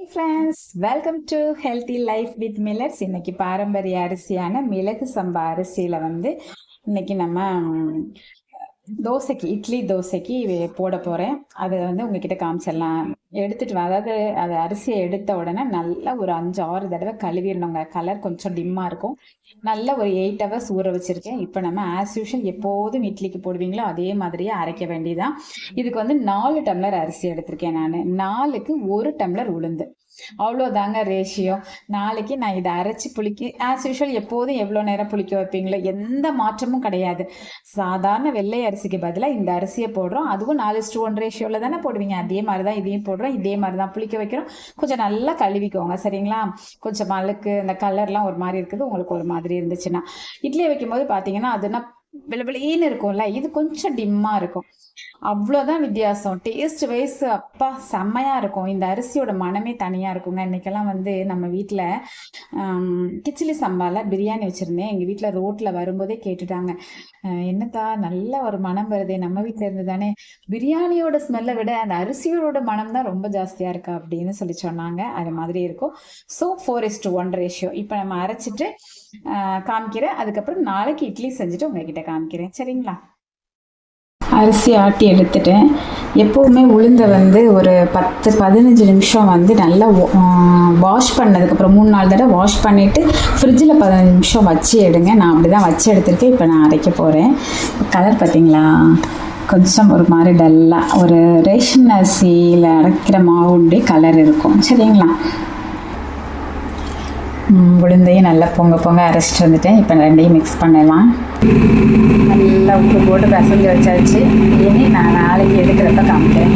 Friends welcome to healthy life with millets இன்னைக்கு பாரம்பரிய அரிசியான மிளகு சம்பா அரிசியில் வந்து இன்னைக்கு நம்ம தோசைக்கு இட்லி தோசைக்கு போட போகிறேன் அதை வந்து உங்ககிட்ட காமிச்சிடலாம். எடுத்துட்டு அதாவது அது அரிசியை எடுத்த உடனே நல்லா ஒரு அஞ்சு ஆறு தடவை கழுவிடணுங்க. கலர் கொஞ்சம் டிம்மாக இருக்கும். நல்ல ஒரு எயிட் ஹவர்ஸ் ஊற வச்சிருக்கேன். இப்போ நம்ம ஆஸ் யூஷுவல் எப்போதும் இட்லிக்கு போடுவீங்களோ அதே மாதிரியே அரைக்க வேண்டியதான் இதுக்கு வந்து நாலு டம்ளர் அரிசி எடுத்திருக்கேன் நான். நாலுக்கு ஒரு டம்ளர் உளுந்து. அவ்வளோதாங்க ரேஷியோ. நாளைக்கு நான் இதை அரைச்சி புளிக்கி ஆஸ் யூஷுவல் எப்போதும் எவ்வளோ நேரம் புளிக்க வைப்பீங்களோ எந்த மாற்றமும் கிடையாது. சாதாரண வெள்ளை அரிசிக்கு பதிலாக இந்த அரிசியை போடுறோம். அதுவும் நாலு ஸ்டூ ஒன் ரேஷியோவில் தானே போடுவீங்க. அதே மாதிரி தான் இதையும் போடுறோம். இதே மாதிரி தான் புளிக்க வைக்கிறோம். கொஞ்சம் நல்லா கழுவிக்கோங்க சரிங்களா? கொஞ்சம் அழுக்கு இந்த கலர்லாம் ஒரு மாதிரி இருக்குது. உங்களுக்கு ஒரு மாதிரி இருந்துச்சுன்னா. இட்லி வைக்கும்போது பார்த்தீங்கன்னா அதுனா விளவிளின்னு இருக்கும்ல இது கொஞ்சம் டிம்மாக இருக்கும். அவ்வளோதான் வித்தியாசம். டேஸ்ட் வைஸ் அப்பா செம்மையாக இருக்கும். இந்த அரிசியோட மனமே தனியாக இருக்குங்க. இன்றைக்கெல்லாம் வந்து நம்ம வீட்டில் கிச்சிலி சம்பாவில் பிரியாணி வச்சுருந்தேன். எங்கள் வீட்டில் ரோட்டில் வரும்போதே கேட்டுட்டாங்க. "அஹ், என்னக்கா நல்ல ஒரு மனம் வருதே. நம்ம வீட்டில் இருந்து தானே பிரியாணியோட ஸ்மெல்லை விட அந்த அரிசியோட மனம் தான் ரொம்ப ஜாஸ்தியாக இருக்கா அப்படின்னு சொல்லி சொன்னாங்க. அது மாதிரி இருக்கும். So four is to one ratio இப்போ நம்ம அரைச்சிட்டு காமிக்கிறேன். அதுக்கப்புறம் நாளைக்கு இட்லி செஞ்சுட்டு உங்ககிட்ட காமிக்கிறேன். சரிங்களா? அரிசி ஆட்டி எடுத்துட்டேன். எப்போவுமே உளுந்தை வந்து ஒரு பத்து பதினஞ்சு நிமிஷம் வந்து நல்லா வாஷ் பண்ணதுக்கப்புறம் மூணு நாலு தடவை வாஷ் பண்ணிவிட்டு ஃப்ரிட்ஜில் பதினஞ்சு நிமிஷம் வச்சு எடுங்க. நான் அப்படி தான் வச்சு எடுத்துருக்கேன். இப்போ நான் அரைக்க போகிறேன் கலர் பார்த்தீங்களா? கொஞ்சம் ஒரு மாதிரி டல்லாக ஒரு ரேஷன் அரிசியில் அரைக்கிற மாவுடைய கலர் இருக்கும். சரிங்களா? உளுந்தையும் நல்லா பொங்க பொங்க அரைச்சிட்டு வந்துட்டேன். இப்போ ரெண்டையும் மிக்ஸ் பண்ணலாம். நல்லா உப்பு போட்டு பிசைஞ்சு வச்சாச்சு. இனி நான் நாளைக்கு எடுக்கிறப்ப காமிக்கிறேன்.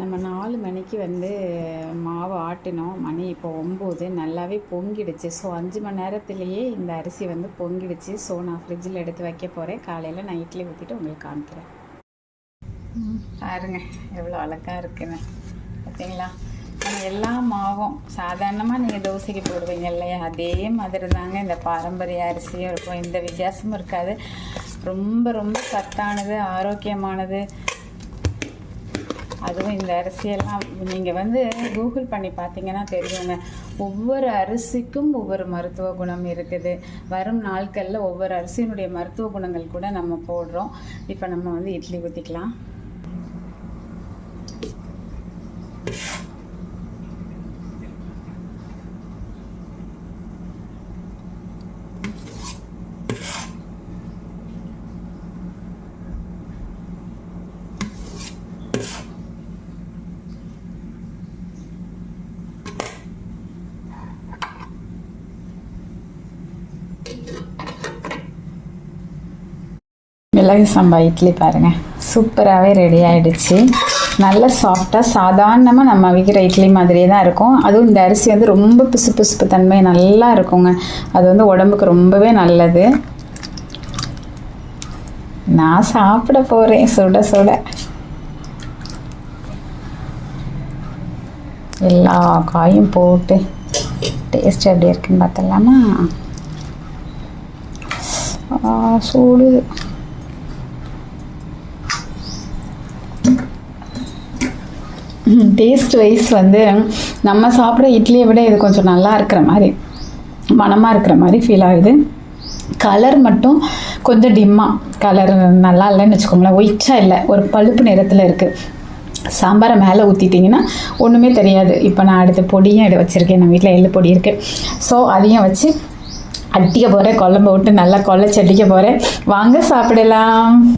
நம்ம நாலு மணிக்கு வந்து மாவு ஆட்டினோம். மணி இப்போ ஒம்பது. நல்லாவே பொங்கிடுச்சு. ஸோ அஞ்சு மணி நேரத்துலேயே இந்த அரிசி வந்து பொங்கிடுச்சு. ஸோ நான் ஃப்ரிட்ஜில் எடுத்து வைக்க போகிறேன் காலையில் நான் இட்லி ஊற்றிட்டு உங்களுக்கு காமிக்கிறேன். பாருங்கள் பாருங்க எவ்வளோ அழகாக இருக்குன்னு. பார்த்தீங்களா எல்லா மாவும். சாதாரணமாக நீங்கள் தோசைக்கு போடுவீங்க இல்லையா? அதே மாதிரி தாங்க இந்த பாரம்பரிய அரிசியும் இருக்கும். எந்த வித்தியாசமும் இருக்காது. ரொம்ப ரொம்ப சத்தானது ஆரோக்கியமானது. அதுவும் இந்த அரிசியெல்லாம் நீங்கள் வந்து கூகுள் பண்ணி பார்த்தீங்கன்னா தெரியுங்க. ஒவ்வொரு அரிசிக்கும் ஒவ்வொரு மருத்துவ குணம் இருக்குது. வரும் நாட்களில் ஒவ்வொரு அரிசியினுடைய மருத்துவ குணங்கள் கூட நம்ம போடுறோம். இப்போ நம்ம வந்து இட்லி ஊற்றிக்கலாம் மிளகு சம்பா இட்லி பாருங்க. சூப்பராகவே ரெடி ஆயிடுச்சு. நல்ல சாஃப்டாக சாதாரணமாக நம்ம அவிக்கிற இட்லி மாதிரியே தான் இருக்கும். அதுவும் இந்த அரிசி வந்து ரொம்ப பிசு பிசுப்பு தன்மை நல்லா இருக்குங்க. அது வந்து உடம்புக்கு ரொம்பவே நல்லது. நான் சாப்பிட போகிறேன் சுட சுட. எல்லா காயும் போட்டு டேஸ்ட் எப்படி இருக்குன்னு பார்த்தலாமா சூடு. டேஸ்ட் வைஸ் வந்து நம்ம சாப்பிட்ற இட்லியை விட இது கொஞ்சம் நல்லா இருக்கிற மாதிரி மணமாக இருக்கிற மாதிரி ஃபீல் ஆகுது. கலர் மட்டும் கொஞ்சம் டிம்மாக கலர் நல்லா இல்லைன்னு வச்சுக்கோங்களேன். ஒயிட்டாக இல்லை ஒரு பழுப்பு நிறத்தில் இருக்குது சாம்பாரை மேலே ஊற்றிட்டிங்கன்னா ஒன்றுமே தெரியாது. இப்போ நான் அடுத்த பொடியும் எடு வச்சுருக்கேன். நம்ம வீட்டில் எள்ளு பொடி இருக்குது ஸோ அதையும் வச்சு அடிக்க போகிறேன் குழம்பு விட்டு நல்லா கொள்ளச்சி போகிறேன் வாங்க சாப்பிடலாம்.